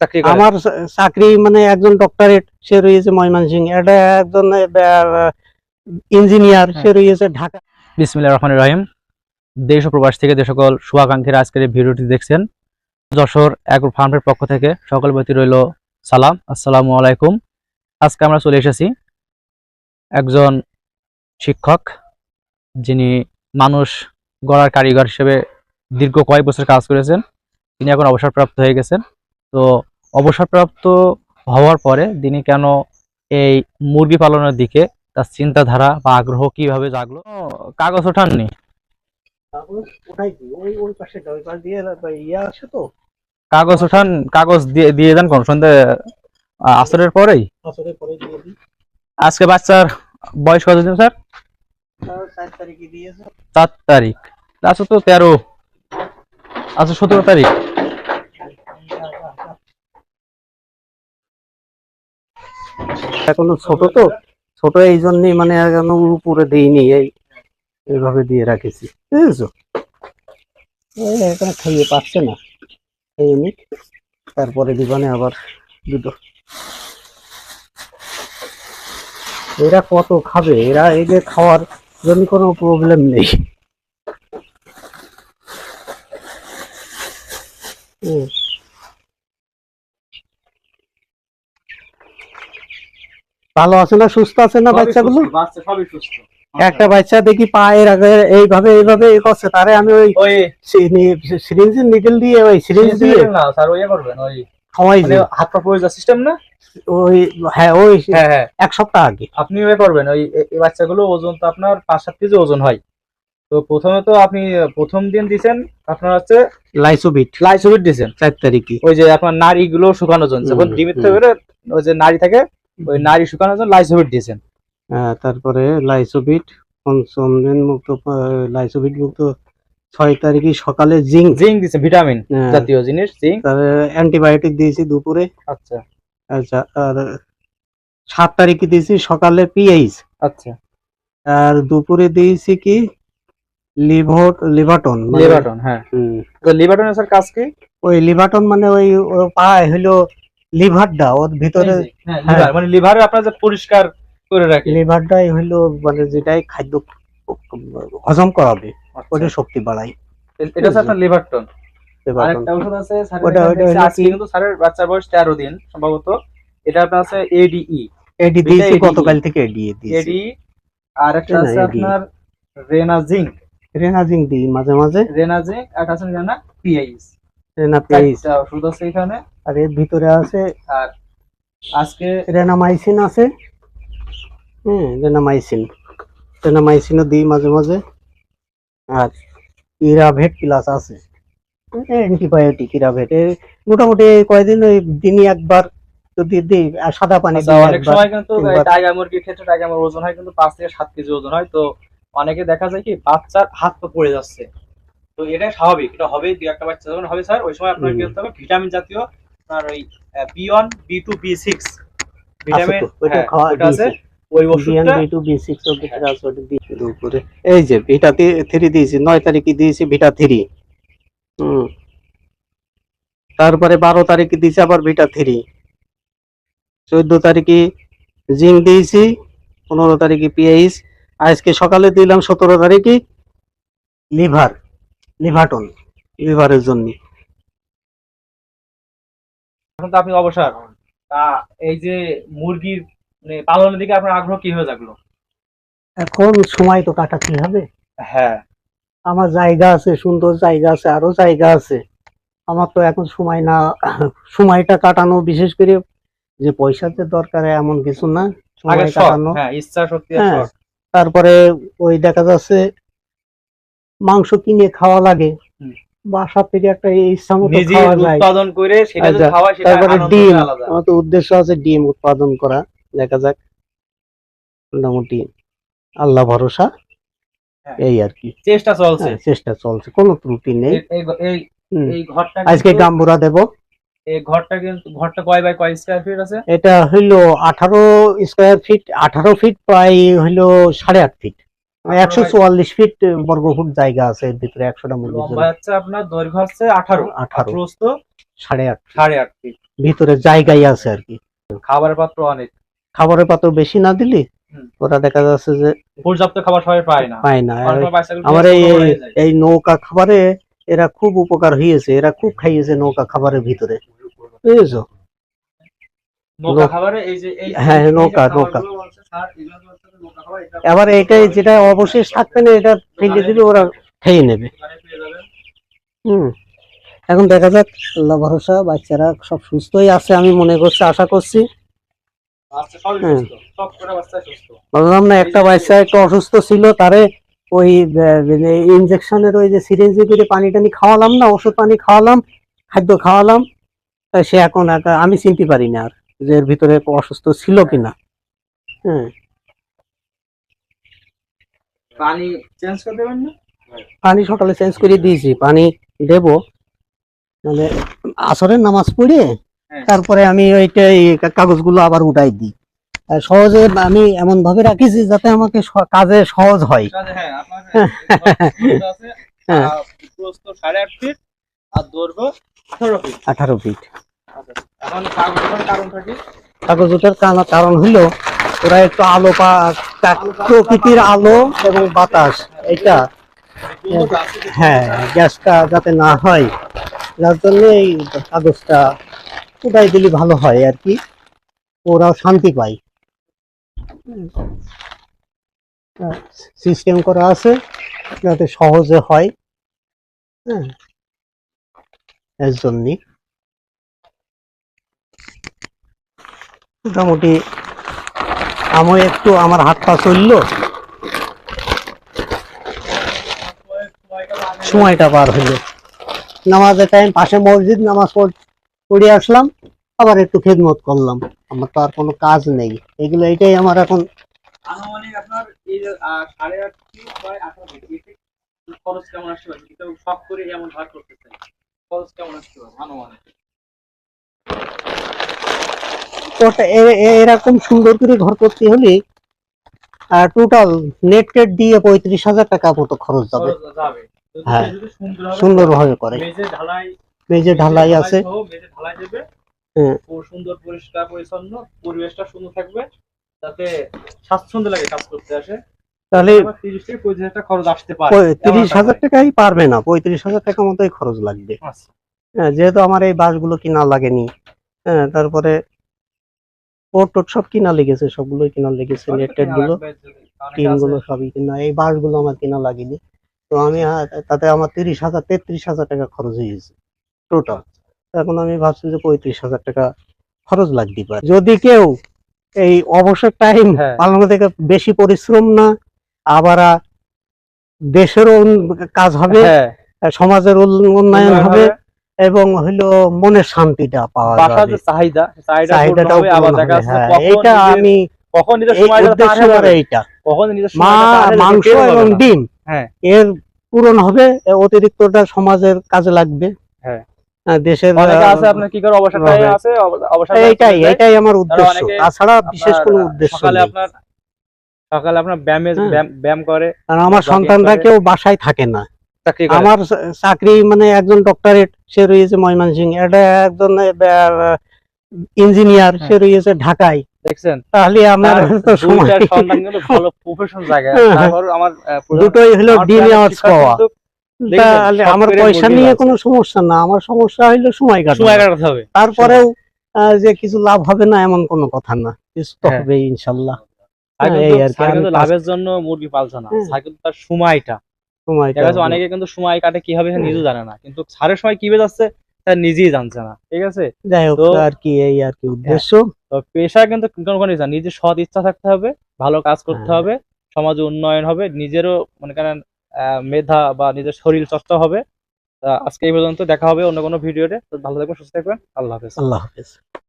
চাকরি আমার চাকরি মানে একজন ডক্টরেট সে রয়েছে ময়মনসিং এটা একজন ইঞ্জিনিয়ার সে রয়েছে ঢাকা। বিসমিল্লাহির রহমানির রহিম। দেশ ও প্রবাস থেকে যে সকল শুভাকাঙ্ক্ষীরা আজকের এই ভিডিওটি দেখছেন যশোর অ্যাগ্রো ফার্মের পক্ষ থেকে সকল প্রতি রইল সালাম। আসসালামু আলাইকুম। আজকে আমরা চলে এসেছি একজন শিক্ষক যিনি মানুষ গড়ার কারিগর হিসেবে দীর্ঘ কয়েক বছর কাজ করেছেন। তিনি এখন অবসরপ্রাপ্ত হয়ে গেছেন। তো অবসরপ্রাপ্ত হওয়ার পরে তিনি কেন এই মুরগি পালনের দিকে তার চিন্তাধারা বা আগ্রহ কীভাবে জাগলো? কাগজ ওঠাননি। ইয়ে কাগজ ওঠান কাগজ দিয়ে দিয়ে দেন কোন? সন্ধ্যে আ, আসরের পরেই? আজকে বাচ্চার বয়স কত দিন স্যার? চার তারিখ। আচ্ছা তো তেরো। আচ্ছা সতেরো তারিখ। এখনও ছোট তো, ছোট এই জন্যই মানে উপরে দিইনি, এই এইভাবে দিয়ে রাখেছি, বুঝেছ? এখন খাইয়ে পাচ্ছে না, এই তারপরে দিবানে আবার দুটো। এরা কত খাবে? এরা যে খাওয়ার জন্য কোনো প্রবলেম নেই। হুম। ভালো আছে না সুস্থ আছে না বাচ্চাগুলো? বাচ্চা সবই সুস্থ। একটা বাচ্চা দেখি পায়ের আগে এইভাবে এইভাবে এ করছে তারে আমি ওই সিরিঞ্জের নিডল দিয়ে ওই সিরিঞ্জ দিয়ে না স্যার ওই করবেন ওই মানে হাত পা পড়ে সিস্টেম না? ওই হ্যাঁ ওই হ্যাঁ হ্যাঁ। এক সপ্তাহ আগে। আপনি ওই করবেন ওই বাচ্চাগুলো ওজন তো আপনার পাঁচ সাত কেজি ওজন হয়। তো প্রথমে তো আপনি প্রথম দিন দিছেন আপনার হচ্ছে লাইসোবিট। লাইসোবিট দিছেন। চার তারিখে। ওই যে আপনার নারীগুলো শুকানোর জন্য যখন বেরোয়, ওই যে নারী থাকে ওই নারী শুকানোর জন্য লাইসোবিট দিয়েছেন। আহ, তারপরে লাইসোবিট পঞ্চম দিন মুক্ত আহ, লাইসোবিট মুক্ত ছয় তারিখে সকালে জিঙ্ক। জিঙ্ক দিছে ভিটামিন জাতীয় জিনিস জিঙ্ক। অ্যান্টিবায়োটিক দিয়েছি দুপুরে। আচ্ছা। আচ্ছা আর সাত তারিখে দিয়েছি সকালে পিএইচ। আচ্ছা। আর দুপুরে দিয়েছি কি? লিভর লিভাটন মানে- লিভারটন হ্যাঁ। তো স্যার কাজ কি? ওই লিভাটন মানে ওই পায় হইল লিভারটা ওর ভিতরে হ্যাঁ হ্যাঁ। লিভার মানে লিভারে আপনার যে পরিষ্কার করে রাখে। লিভারটাই হইল মানে যেটাই খাদ্য হজম করাবে ওটা শক্তি বাড়ায়। আচ্ছা। এটা আপনার লিভারটন লিভারটন আরেকটা ওষুধ আছে ওটা- ওটা আজকে কিন্তু স্যারের বাচ্চার বয়স তেরো দিন সম্ভবত। এটা আপনার আছে এডিই এডি দিয়েছি গতকাল থেকে এডি দিয়েছি। এডি আর একটা আছে আপনার রেনাজিং রেনাজিং দিই মাঝে মাঝে। রেনাজিং আর আছে জানা পিএইচ রেনা চারটা ওষুধ আছে এখানে। আর এর ভিতরে আছে আর আজকে রেনামাইসিন আছে। হুম রেনামাইসিন। রেনামাইসিনও দিই মাঝে মাঝে। আর ইরাভেট প্লাস আছে। অ্যান্টিবায়োটিক ইরাভেট। মোটামুটি কয়দিন ওই দিনই একবার যদি দিই আর সাদা পানি আচ্ছা, অনেক সময় কিন্তু তিনবার। টাইগার মুরগির ক্ষেত্রে টাইগার মুরগির ওজন হয় কিন্তু পাঁচ থেকে সাত কেজি ওজন হয়। তো অনেকে দেখা যায় কি বাচ্চার হাত পা পড়ে যাচ্ছে। তো এটা স্বাভাবিক। এটা হবে একটা বাচ্চা যখন হবে স্যার ওই সময় আপনার কি করতে হবে ভিটামিন জাতীয় আপনার ওই B one B two B six vitamin তো, হ্যাঁ, খাওয়া ওটা আছে? ওই ওষুধটা? বি টু বি সিক্স ওটা উপরে এই যে ভিটা থ্রি দিয়েছি নয় তারিখে দিয়েছি ভিটা থ্রি হুম। তারপরে বারো তারিখে দিয়েছি আবার ভিটা থ্রি চোদ্দ তারিখে জিঙ্ক দিয়েছি পনেরো তারিখে পিএইচ আজকে সকালে দিলাম সতেরো তারিখে লিভার লিভাটন লিভারের জন্য। এখন তো আপনি অবসর। তা এই যে মুরগির মানে পালনের দিকে আপনার আগ্রহ কি হয়ে থাকল এখন সময় তো কাটাতে হবে? হ্যাঁ। আমার জায়গা আছে সুন্দর জায়গা আছে আরও জায়গা আছে। আমার তো এখন সময় না সময়টা কাটানো বিশেষ করে যে পয়সাতে দরকার এমন কিছু না। সময় কাটানো। হ্যাঁ ইচ্ছা শক্তি আর হ্যাঁ। তারপরে ওই দেখা যাচ্ছে মাংস কিনে খাওয়া লাগে। বাসা থেকে একটা ইচ্ছা মতো খাওয়া যায়। উৎপাদন করে সেটা যদি আচ্ছা, খাওয়া সেটা তারপরে ডিম। আমার তো উদ্দেশ্য আছে ডিম উৎপাদন করা দেখা যাক। মোটামুটি আল্লাহ ভরসা। হ্যাঁ। এই আর কি। চেষ্টা চলছে। হ্যাঁ, চেষ্টা চলছে কোনো ত্রুটি নেই। এই- ঘরটা আজকে গাম্বুরা দেব। এই ঘরটা কিন্তু ঘরটা কয় বাই কয় স্কয়ার ফিট আছে? এটা হইল আঠারো স্কোয়ার ফিট আঠারো ফিট প্রায় হইল সাড়ে আট ফিট একশো চুয়াল্লিশ ফিট বর্গফুট জায়গা আছে এর ভিতরে একশোটা মুরগির লম্বা হচ্ছে আপনার দৈর্ঘ্য হচ্ছে আঠারো। আঠারো। প্রস্ত সাড়ে আট সাড়ে আট ফিট। ভিতরে জায়গাই আছে আর কি। খাবারের পাত্র অনেক। খাবারের পাত্র বেশি না দিলে। ওরা দেখা যাচ্ছে যে পর্যাপ্ত খাবার সবাই পায় না। পায় না। আমার এই। এই নৌকা খাবারে এরা খুব উপকার হয়েছে এরা খুব খাইয়েছে নৌকা খাবারের ভিতরে। বুঝেছ নৌকা নৌ- খাবারে এই যে এই হ্যাঁ, এই যে নৌকা, খাবারগুলো নৌকা। বলছে, স্যার, এগুলো হচ্ছে এটা যেটা অবশেষ থাকবে না এটা ফেলে দিলে ওরা খেয়ে নেবে। হুম এখন দেখা যাক আল্লাহ ভরসা বাচ্চারা সব সুস্থই আছে আমি মনে করছি আশা করছি হ্যাঁ। বললাম না একটা বাচ্চা একটু অসুস্থ ছিল তারে ওই ইনজেকশনের ওই যে সিরিঞ্জে করে পানি টানি খাওয়ালাম না ওষুধ পানি খাওয়ালাম খাদ্য খাওয়ালাম সে এখন আমি চিনতে পারি না আর যে এর ভিতরে অসুস্থ ছিল কিনা। হ্যাঁ পানি চেঞ্জ না? পানি সকালে চেঞ্জ করে দিয়েছি পানি দেব। মানে আসরের নামাজ পড়ে হ্যাঁ। তারপরে আমি ওইটা কাগজগুলো আবার উঠাই দিই। সহজে আমি এমন ভাবে রাখিছি যাতে আমাকে কাজে সহজ হয়। হ্যাঁ হ্যাঁ। আঠারো ফিট। এখন কাগজ ওঠার কারণটা কি কাগজ ওঠার কারণ- হলো ওরা একটু আলো প্রকৃতির আলো এবং বাতাস, এটা। হ্যাঁ গ্যাসটা যাতে না হয়, যার জন্য এই কাগজটা উঠাই দিলে ভালো হয় আর কি। ওরাও শান্তি পায়। সিস্টেম করা আছে, যাতে সহজে হয়। হ্যাঁ এর জন্যই মোটামুটি আমি একটু আমার হাত পা চলল। সময়টা পার হলো। নামাজের টাইম পাশে মসজিদ, নামাজ পড়ে আসলাম, আবার একটু খেদমত করলাম। আমার তো আর কোনো কাজ নেই। এগুলো এটাই আমার এখন এরকম সুন্দর করে ঘর করতে হলে আর টোটাল নেট টেট দিয়ে পঁয়ত্রিশ হাজার টাকা মতো খরচ যাবে। হ্যাঁ। সে যদি সুন্দরভাবে সুন্দরভাবে করে। মেঝে ঢালাই আছে। হ্যাঁ। সুন্দর পরিষ্কার পরিচ্ছন্ন পরিবেশটা সুন্দর থাকবে। যাতে স্বাচ্ছন্দ্য লাগে কাজ করতে আসে। তাহলে তিরিশ থেকে পঁয়ত্রিশ হাজার খরচ আসতে পারে। তিরিশ হাজার টাকাই পারবে না। পঁয়ত্রিশ হাজার টাকা মতোই খরচ লাগবে। আচ্ছা। হ্যাঁ, যেহেতু আমার এই বাসগুলো কিনা লাগেনি। হ্যাঁ তারপরে পোর্ট টোট সব কিনা লেগেছে সবগুলোই কিনা লেগেছে নেট টেটগুলো টিনগুলো সবই কিনা এই বাসগুলো আমার কিনা লাগেনি। তো আমি তাতে আমার তিরিশ হাজার তেত্রিশ হাজার টাকা খরচ হয়ে গেছে টোটাল এখন আমি ভাবছি যে পঁয়ত্রিশ হাজার টাকা খরচ লাগতে পারে। যদি কেউ এই অবসর টাইম হ্যাঁ। পালন থেকে বেশি পরিশ্রম না আবার দেশেরও কাজ হবে হ্যাঁ। সমাজের উন্নয়ন হবে। এবং হইল মনের শান্তিটা পাওয়া যাবে। চাহিদা চাহিদাটাও হ্যাঁ, নিজের- আমি কখন এইটা। মাংস এবং ডিম হ্যাঁ। এর পূরণ হবে অতিরিক্তটা সমাজের কাজে লাগবে। হ্যাঁ। দেশের অনেকে আহ, আছে আপনার কি করে অবসর আছে অবসর এইটাই এটাই আমার উদ্দেশ্য। তাছাড়া বিশেষ কোনো উদ্দেশ্য সকালে আপনার সকালে আপনার ব্যায়ামে করে কারণ আমার সন্তানরা কেউ বাসায় থাকে না। আমার চাকরি মানে একজন ডক্টরেট সে রয়েছে ময়মনসিং এটা একজন ইঞ্জিনিয়ার সে হ্যাঁ। রয়েছে ঢাকায়। দেখছেন? তাহলে আমার তো সময় কিন্তু ভালো প্রফেশন জায়গায়। হ্যাঁ, আমার দুটোই হলো পাওয়া। তাহলে আমার পয়সা নিয়ে কোনো সমস্যা না। আমার সমস্যা হইল সময় কাটানো। সময় কাটাতে হবে। তারপরেও যে কিছু লাভ হবে না এমন কোনো কথা না। কিছু তো হ্যাঁ। হবে ইনশাল্লাহ লাভের জন্য মুরগি পালছে না। তার সময়টা। সময়টা দেখা যাচ্ছে অনেকে কিন্তু সময় কাটে কীভাবে সে নিজেও জানে না। কিন্তু সারের সময় কীভাবে যাচ্ছে তার নিজেই জানছে না ঠিক আছে? যাই হোক আর কি এই আর কি উদ্দেশ্য? তো পেশা কিন্তু কোনো কোনো নিজের সৎ ইচ্ছা থাকতে হবে ভালো কাজ করতে হ্যাঁ। হবে সমাজে উন্নয়ন হবে নিজেরও মনে করেন আহ, মেধা বা নিজের শরীর চর্চা হবে। আজকে এই পর্যন্ত দেখা হবে অন্য কোনো ভিডিওতে তো ভালো থাকবেন সুস্থ থাকবেন আল্লাহ হাফেজ। আল্লাহ হাফেজ।